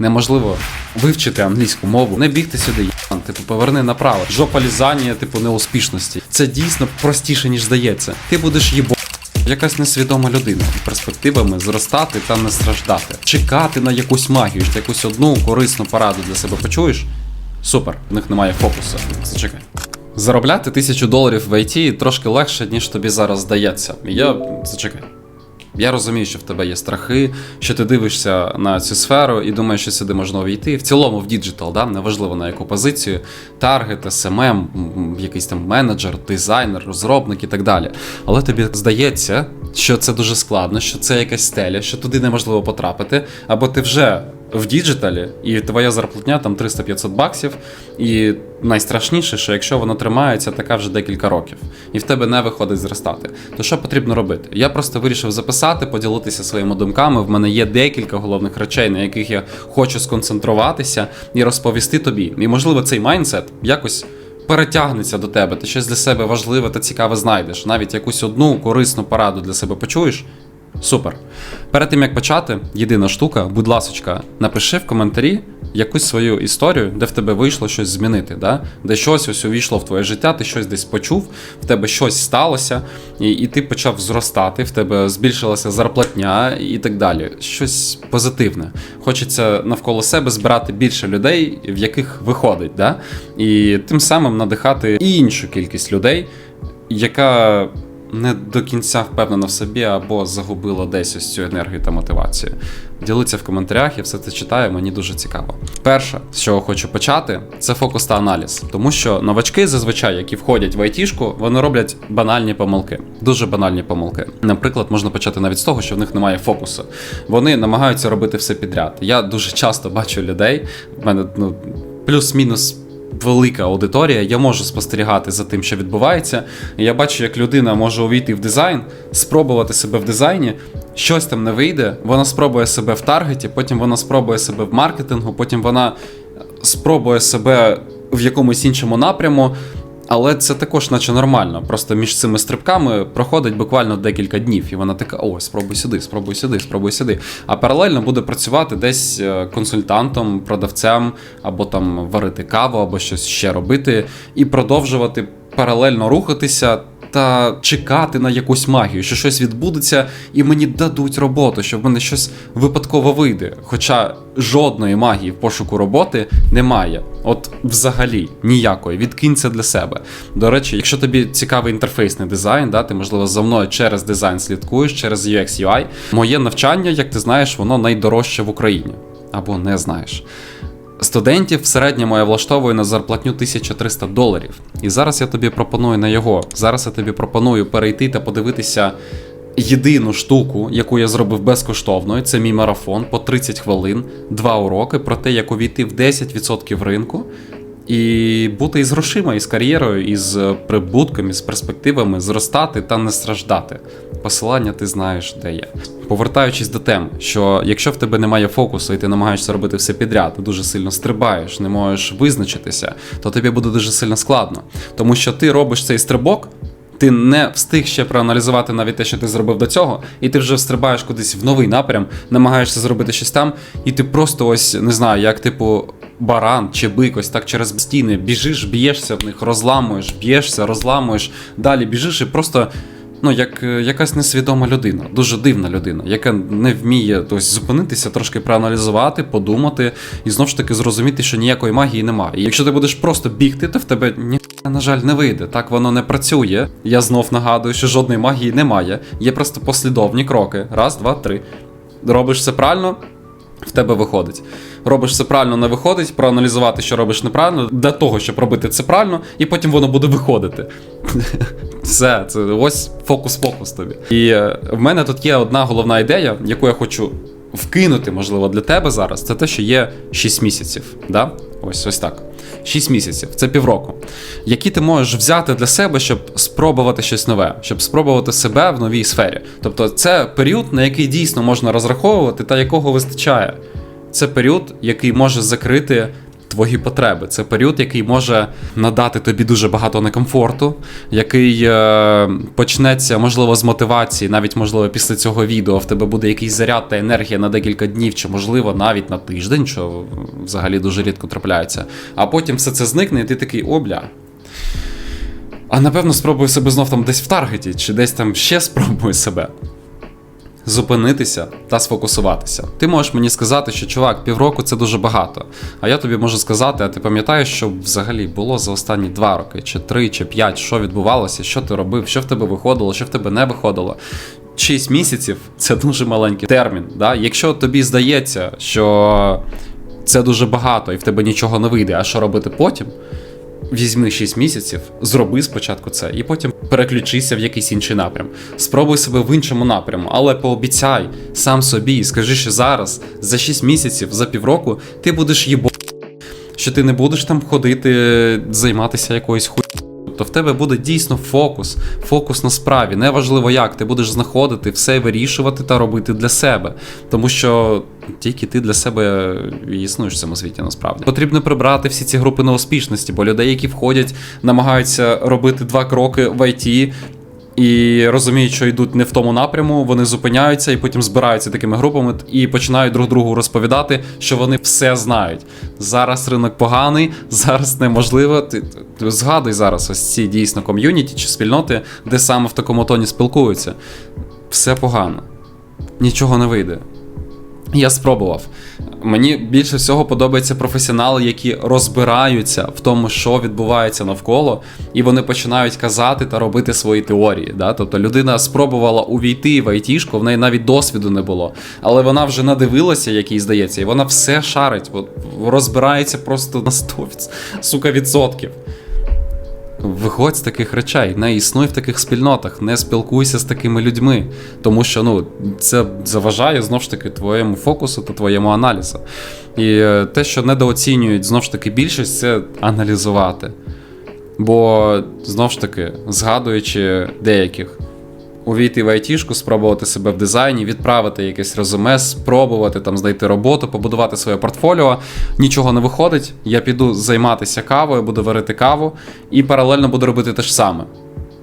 неможливо вивчити англійську мову, не бігти сюди, типу, поверни направо. Жопа лізання, типу, неуспішності. Це дійсно простіше, ніж здається. Ти будеш їбо. Якась несвідома людина перспективами зростати та не страждати, чекати на якусь магію, якусь одну корисну пораду для себе почуєш. Супер, в них немає фокусу. Зачекай. Заробляти тисячу доларів в IT трошки легше, ніж тобі зараз здається. Я зачекай. Я розумію, що в тебе є страхи, що ти дивишся на цю сферу і думаєш, що сюди можна увійти. В цілому в діджитал, да? неважливо на яку позицію, таргет, СММ, якийсь там менеджер, дизайнер, розробник і так далі. Але тобі здається, що це дуже складно, що це якась стеля, що туди неможливо потрапити, або ти вже в діджиталі, і твоя зарплатня там 300-500 баксів. І найстрашніше, що якщо воно тримається така вже декілька років, і в тебе не виходить зростати, то що потрібно робити? Я просто вирішив записати, поділитися своїми думками. В мене є декілька головних речей, на яких я хочу сконцентруватися і розповісти тобі. І можливо цей майндсет якось. Перетягнеться до тебе, ти щось для себе важливе та цікаве знайдеш. Навіть якусь одну корисну пораду для себе почуєш. Супер. Перед тим як почати, єдина штука, будь ласочка, напиши в коментарі якусь свою історію, де в тебе вийшло щось змінити, да? де щось ось увійшло в твоє життя, ти щось десь почув, в тебе щось сталося, і, і ти почав зростати, в тебе збільшилася зарплатня і так далі. Щось позитивне. Хочеться навколо себе збирати більше людей, в яких виходить, да? і тим самим надихати і іншу кількість людей, яка не до кінця впевнена в собі або загубила десь ось цю енергію та мотивацію. Ділиться в коментарях, я все це читаю, мені дуже цікаво. Перше, з чого хочу почати, це фокус та аналіз. Тому що новачки, зазвичай, які входять в айтішку, вони роблять банальні помилки, дуже банальні помилки. Наприклад, можна почати навіть з того, що в них немає фокусу. Вони намагаються робити все підряд. Я дуже часто бачу людей, в мене ну, плюс-мінус велика аудиторія, я можу спостерігати за тим, що відбувається. Я бачу, як людина може увійти в дизайн, спробувати себе в дизайні, щось там не вийде, вона спробує себе в таргеті, потім вона спробує себе в маркетингу, потім вона спробує себе в якомусь іншому напряму. Але це також, наче нормально. Просто між цими стрибками проходить буквально декілька днів, і вона така: о, спробуй сюди, спробуй сюди, спробуй сюди. А паралельно буде працювати десь е, консультантом, продавцем, або там варити каву, або щось ще робити, і продовжувати паралельно рухатися. Та чекати на якусь магію, що щось відбудеться, і мені дадуть роботу, що в мене щось випадково вийде. Хоча жодної магії в пошуку роботи немає. От взагалі ніякої. Відкинь це для себе. До речі, якщо тобі цікавий інтерфейсний дизайн, да, ти можливо за мною через дизайн слідкуєш, через UX UI. Моє навчання, як ти знаєш, воно найдорожче в Україні або не знаєш. Студентів в середньому я влаштовую на зарплатню 1300 доларів. І зараз я тобі пропоную на його. Зараз я тобі пропоную перейти та подивитися єдину штуку, яку я зробив безкоштовною. Це мій марафон по 30 хвилин, два уроки про те, як увійти в 10% ринку. І бути із грошима, із кар'єрою, із прибутком, із перспективами зростати та не страждати. Посилання ти знаєш, де є. Повертаючись до теми, що якщо в тебе немає фокусу і ти намагаєшся робити все підряд, ти дуже сильно стрибаєш, не можеш визначитися, то тобі буде дуже сильно складно. Тому що ти робиш цей стрибок, ти не встиг ще проаналізувати навіть те, що ти зробив до цього, і ти вже стрибаєш кудись в новий напрям, намагаєшся зробити щось там, і ти просто ось не знаю, як типу. Баран чи бик, ось так через стіни біжиш, б'єшся в них, розламуєш, б'єшся, розламуєш, далі біжиш і просто ну, як е, якась несвідома людина, дуже дивна людина, яка не вміє тобто, зупинитися, трошки проаналізувати, подумати і знову ж таки зрозуміти, що ніякої магії немає. І якщо ти будеш просто бігти, то в тебе ні. На жаль, не вийде. Так воно не працює. Я знов нагадую, що жодної магії немає. Є просто послідовні кроки. Раз, два, три. Робиш все правильно, в тебе виходить. Робиш це правильно, не виходить, проаналізувати, що робиш неправильно, для того, щоб робити це правильно, і потім воно буде виходити. Все, це ось фокус-фокус тобі. І е, в мене тут є одна головна ідея, яку я хочу вкинути, можливо, для тебе зараз. Це те, що є 6 місяців. Да? Ось ось так. 6 місяців, це півроку, які ти можеш взяти для себе, щоб спробувати щось нове, щоб спробувати себе в новій сфері. Тобто, це період, на який дійсно можна розраховувати та якого вистачає. Це період, який може закрити твої потреби. Це період, який може надати тобі дуже багато некомфорту, який е, почнеться, можливо, з мотивації, навіть можливо, після цього відео в тебе буде якийсь заряд та енергія на декілька днів, чи можливо навіть на тиждень, що взагалі дуже рідко трапляється. А потім все це зникне, і ти такий обля. А напевно спробую себе знов там десь в таргеті, чи десь там ще спробую себе. Зупинитися та сфокусуватися. Ти можеш мені сказати, що чувак, півроку це дуже багато. А я тобі можу сказати, а ти пам'ятаєш, що взагалі було за останні два роки, чи три, чи п'ять, що відбувалося, що ти робив, що в тебе виходило, що в тебе не виходило. 6 місяців це дуже маленький термін. Да? Якщо тобі здається, що це дуже багато і в тебе нічого не вийде, а що робити потім? Візьми 6 місяців, зроби спочатку це, і потім переключися в якийсь інший напрям. Спробуй себе в іншому напряму, але пообіцяй сам собі і скажи, що зараз, за 6 місяців, за півроку, ти будеш їбо, що ти не будеш там ходити, займатися якоюсь хуй. Тобто в тебе буде дійсно фокус, фокус на справі. Неважливо як, ти будеш знаходити все вирішувати та робити для себе. Тому що тільки ти для себе існуєш в цьому світі насправді. Потрібно прибрати всі ці групи неуспішності, бо людей, які входять, намагаються робити два кроки в IT. І розуміють, що йдуть не в тому напряму, вони зупиняються і потім збираються такими групами і починають друг другу розповідати, що вони все знають. Зараз ринок поганий, зараз неможливо. Ти, ти згадуй зараз ось ці дійсно ком'юніті чи спільноти, де саме в такому тоні спілкуються. Все погано, нічого не вийде. Я спробував. Мені більше всього подобаються професіонали, які розбираються в тому, що відбувається навколо, і вони починають казати та робити свої теорії. Да? Тобто людина спробувала увійти в айтішку, в неї навіть досвіду не було, але вона вже надивилася, як їй здається, і вона все шарить, розбирається просто на 100 сука, відсотків. Виходь з таких речей, не існуй в таких спільнотах, не спілкуйся з такими людьми, тому що ну, це заважає знову ж таки твоєму фокусу та твоєму аналізу. І е, те, що недооцінюють знов ж таки більшість, це аналізувати. Бо знову ж таки, згадуючи деяких, увійти в айтішку, спробувати себе в дизайні, відправити якесь резюме, спробувати там знайти роботу, побудувати своє портфоліо. Нічого не виходить. Я піду займатися кавою, буду варити каву і паралельно буду робити те ж саме.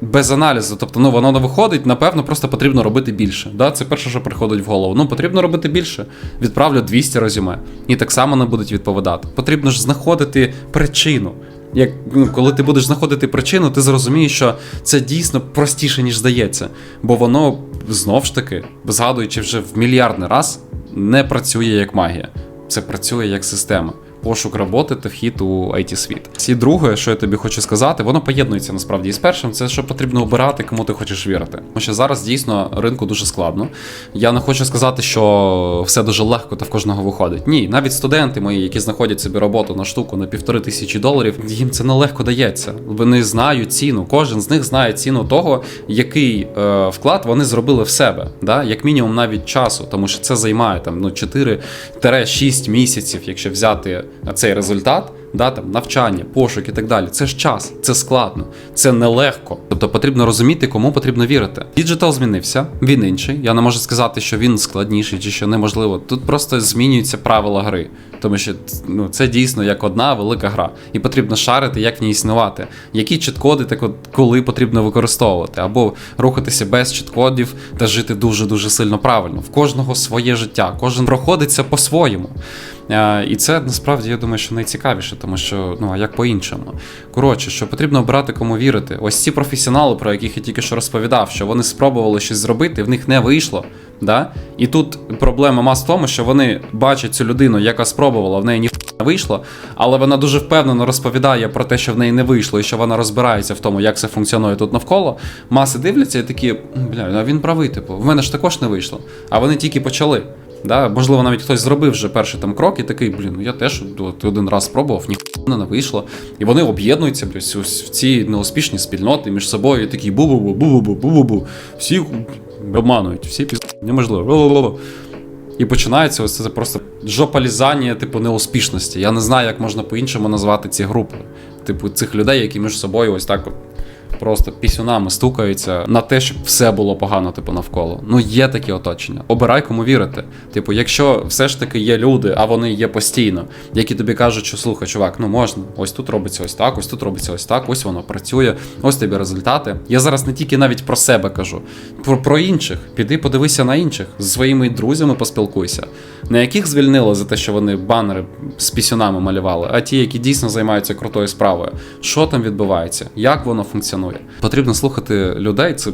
Без аналізу, тобто, ну воно не виходить, напевно, просто потрібно робити більше. Да? Це перше, що приходить в голову. Ну, потрібно робити більше. Відправлю 200 резюме. І так само не будуть відповідати. Потрібно ж знаходити причину. Як ну, коли ти будеш знаходити причину, ти зрозумієш, що це дійсно простіше, ніж здається. Бо воно знов ж таки, згадуючи вже в мільярдний раз, не працює як магія. Це працює як система. Пошук роботи та вхід у it світ. І друге, що я тобі хочу сказати, воно поєднується насправді із першим, це що потрібно обирати, кому ти хочеш вірити. Тому що зараз дійсно ринку дуже складно. Я не хочу сказати, що все дуже легко та в кожного виходить. Ні, навіть студенти мої, які знаходять собі роботу на штуку на півтори тисячі доларів, їм це нелегко дається. Вони знають ціну. Кожен з них знає ціну того, який е, вклад вони зробили в себе, да? як мінімум навіть часу, тому що це займає там ну 4-6 місяців, якщо взяти цей результат, да, там, навчання, пошук і так далі. Це ж час, це складно, це нелегко.Тобто потрібно розуміти, кому потрібно вірити. Діджитал змінився, він інший. Я не можу сказати, що він складніший чи що неможливо. Тут просто змінюються правила гри. Тому що ну, це дійсно як одна велика гра. І потрібно шарити, як в ній існувати. Які чіткоди так от коли потрібно використовувати, або рухатися без чіткодів та жити дуже-дуже сильно правильно. В кожного своє життя, кожен проходиться по-своєму. Е, І це насправді я думаю, що найцікавіше, тому що ну а як по-іншому. Коротше, що потрібно обрати кому вірити. Ось ці професіонали, про яких я тільки що розповідав, що вони спробували щось зробити, в них не вийшло. Да? І тут проблема мас в тому, що вони бачать цю людину, яка спробувала, в неї ніхто не вийшло, але вона дуже впевнено розповідає про те, що в неї не вийшло, і що вона розбирається в тому, як це функціонує тут навколо. Маси дивляться і такі, бля, він правий, типу, в мене ж також не вийшло. А вони тільки почали. Да? Можливо, навіть хтось зробив вже перший там крок і такий, блін, ну я теж от, один раз спробував, ніхто не вийшло. І вони об'єднуються ось в ці неуспішні спільноти між собою і такі бу-бу-бу, бу-бу-бу, бу-бу-бу. Всі обманують, всі піз... неможливо. І починається ось це просто жопалізання, типу, неуспішності. Я не знаю, як можна по-іншому назвати ці групи. Типу, цих людей, які між собою ось так просто пісюнами стукаються на те, щоб все було погано, типу, навколо. Ну, є такі оточення. Обирай, кому вірити. Типу, якщо все ж таки є люди, а вони є постійно, які тобі кажуть, що слухай, чувак, ну можна, ось тут робиться ось так, ось тут робиться ось так, ось воно працює, ось тобі результати. Я зараз не тільки навіть про себе кажу, про, про інших. Піди подивися на інших, з своїми друзями поспілкуйся. Не яких звільнили за те, що вони банери з пісюнами малювали, а ті, які дійсно займаються крутою справою. Що там відбувається, як воно функціонує. Потрібно слухати людей. Це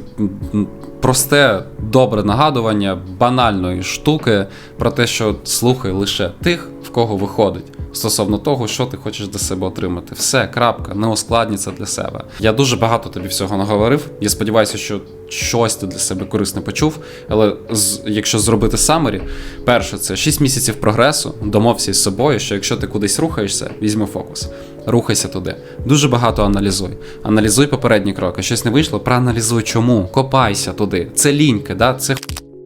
просте, добре нагадування банальної штуки про те, що слухай лише тих, в кого виходить. Стосовно того, що ти хочеш для себе отримати. Все, крапка, не ускладні це для себе. Я дуже багато тобі всього наговорив. Я сподіваюся, що щось ти для себе корисне почув. Але з, якщо зробити самері, перше, це 6 місяців прогресу. Домовся з собою, що якщо ти кудись рухаєшся, візьми фокус. Рухайся туди. Дуже багато аналізуй. Аналізуй попередні кроки. Щось не вийшло, проаналізуй чому. Копайся туди. Це ліньки, да? це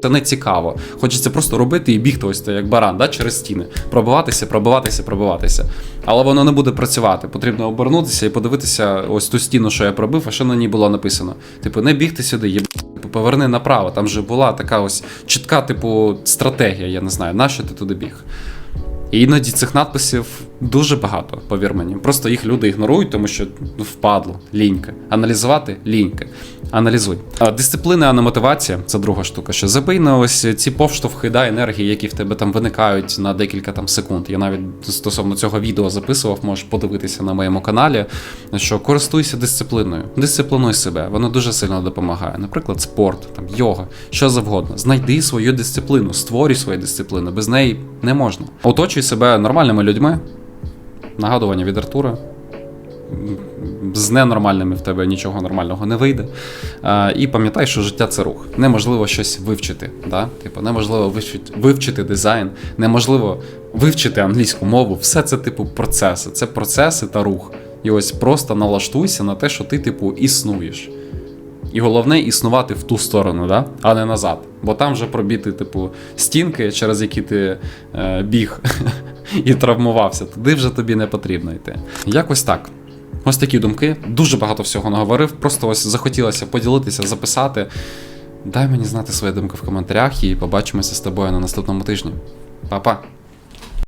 це не цікаво. Хочеться просто робити і бігти ось то, як баран, да, через стіни. Пробиватися, пробиватися, пробиватися. Але воно не буде працювати. Потрібно обернутися і подивитися ось ту стіну, що я пробив, а що на ній було написано. Типу, не бігти сюди, є. Типу, поверни направо. Там же була така ось чітка, типу, стратегія, я не знаю, нащо ти туди біг. І іноді цих надписів дуже багато, повір мені. Просто їх люди ігнорують, тому що ну, впадло, ліньки. Аналізувати ліньки. Аналізуй. Дисципліна, а не мотивація це друга штука. Що забий на ось ці повштовхи да, енергії, які в тебе там виникають на декілька там секунд. Я навіть стосовно цього відео записував, можеш подивитися на моєму каналі. Що користуйся дисципліною, дисциплінуй себе, воно дуже сильно допомагає. Наприклад, спорт, там йога, що завгодно. Знайди свою дисципліну, створюй свою дисципліну. Без неї не можна. Оточуй себе нормальними людьми. Нагадування від Артура. З ненормальними в тебе нічого нормального не вийде. А, і пам'ятай, що життя це рух. Неможливо щось вивчити. Да? Типу, неможливо вивчити, вивчити дизайн, неможливо вивчити англійську мову. Все це, типу, процеси. Це процеси та рух. І ось просто налаштуйся на те, що ти, типу, існуєш. І головне існувати в ту сторону, да? а не назад. Бо там вже пробіти, типу, стінки, через які ти е, біг і травмувався. Туди вже тобі не потрібно йти. Якось так. Ось такі думки. Дуже багато всього наговорив. Просто ось захотілося поділитися, записати. Дай мені знати свої думки в коментарях і побачимося з тобою на наступному тижні. Па-па!